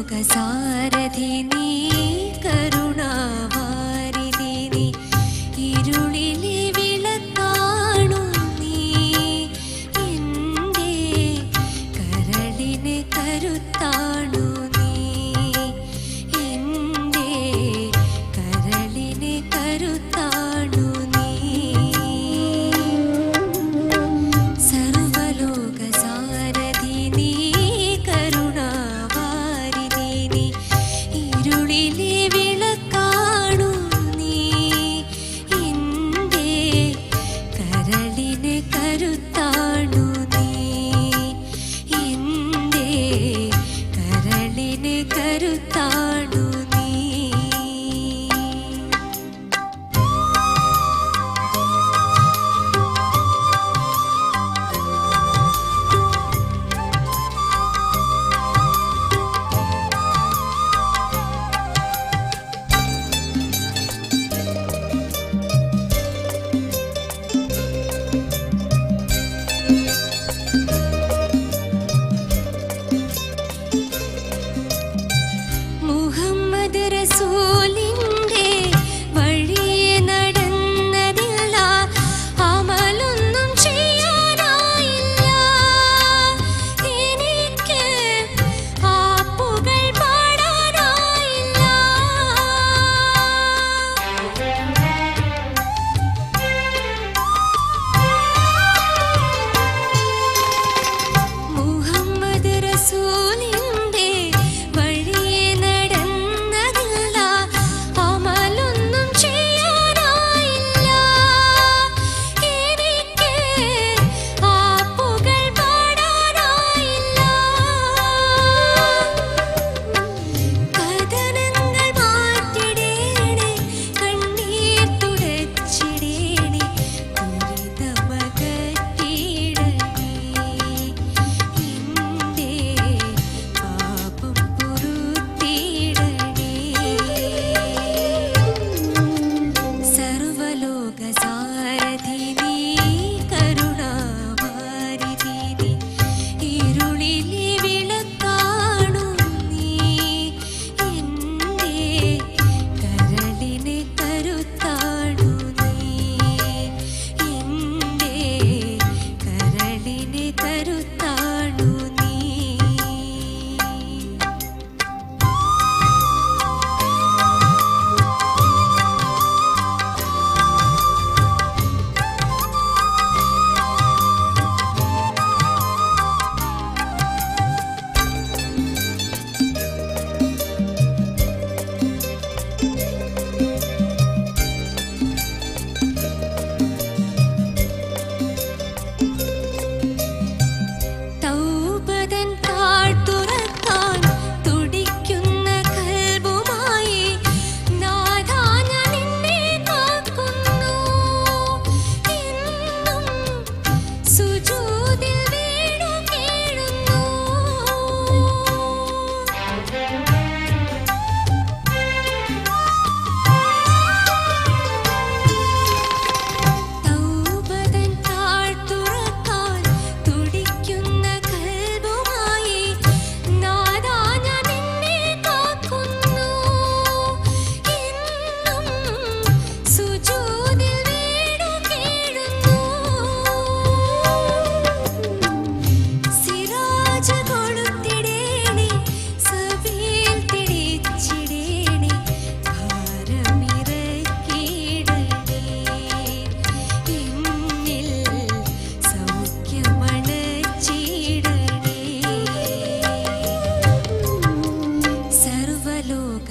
സർവലോകസാരഥി നീ കരുണാവാരിധി നീ ഇരുളിലെ വിളക്കാണു നീ. എന്റെ കരളിന് കരുത്താണു தருத்த